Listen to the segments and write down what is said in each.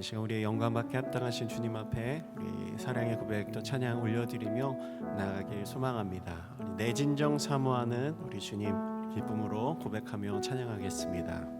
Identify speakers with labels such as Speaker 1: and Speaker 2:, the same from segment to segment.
Speaker 1: 이 시간 우리의 영광받게 합당하신 주님 앞에 우리 사랑의 고백 또 찬양 올려드리며 나아가길 소망합니다. 내 진정 사모하는 우리 주님 기쁨으로 고백하며 찬양하겠습니다.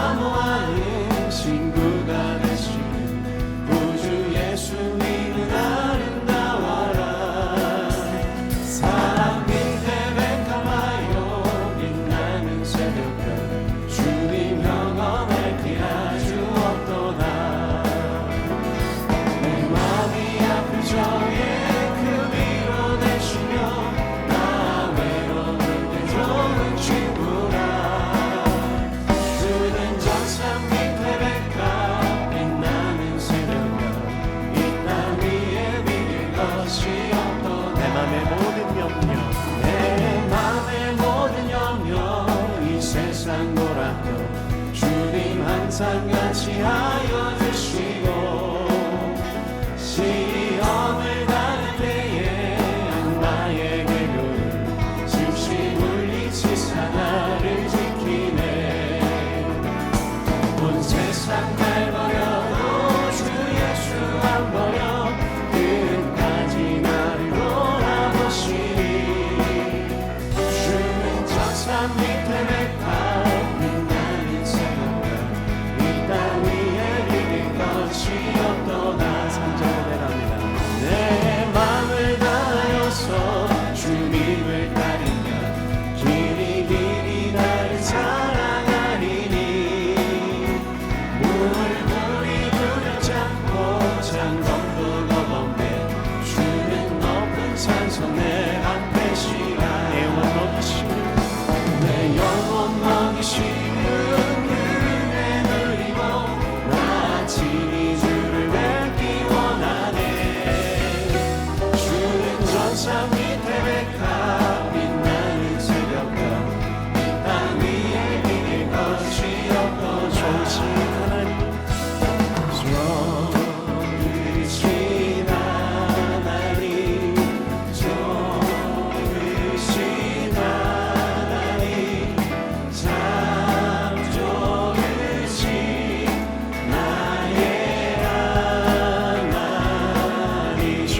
Speaker 1: 항상 보라며 주님 항상 같이 하여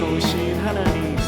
Speaker 1: 좋으신 하나님.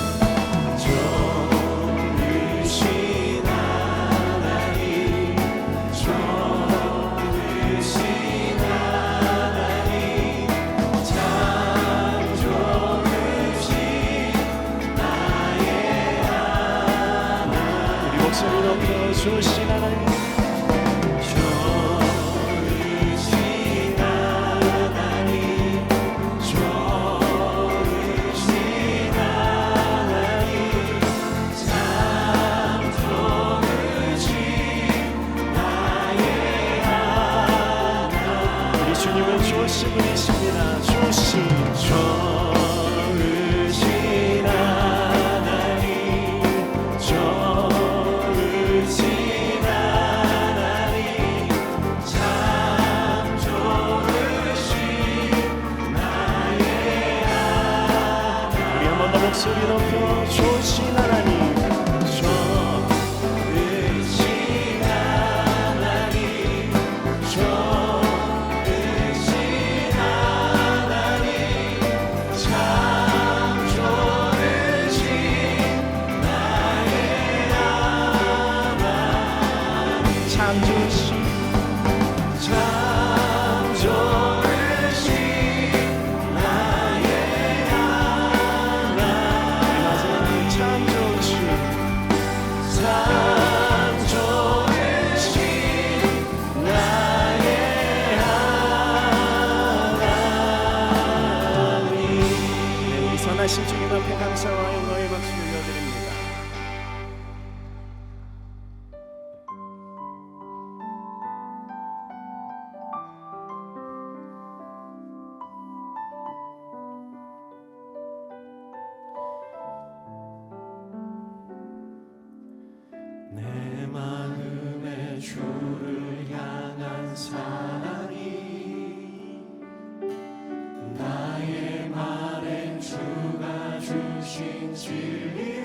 Speaker 1: 실적인 앞에 감사와 영광의 박수 올려드립니다. 내 마음의 주를 향한 사랑 주님.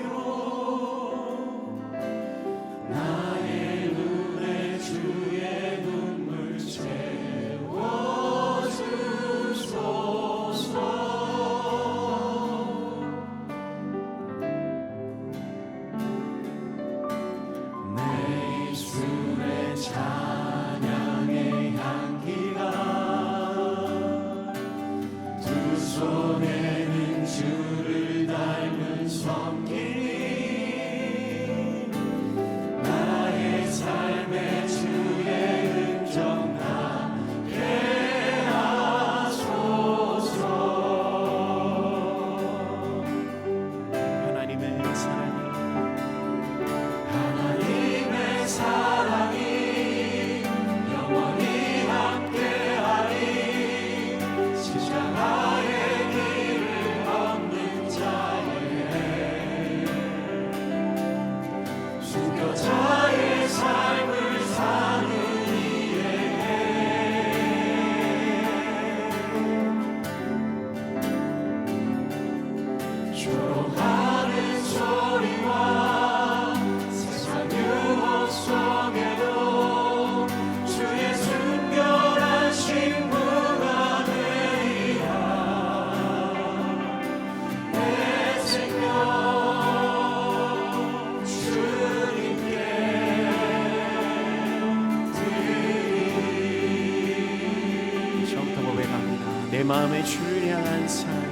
Speaker 1: 마음의 주량 한 삶.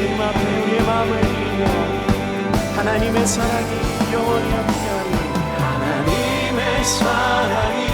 Speaker 1: 주님 앞에 우리의 마음을 드리며 하나님의 사랑이 영원히 함께하니 하나님의 사랑이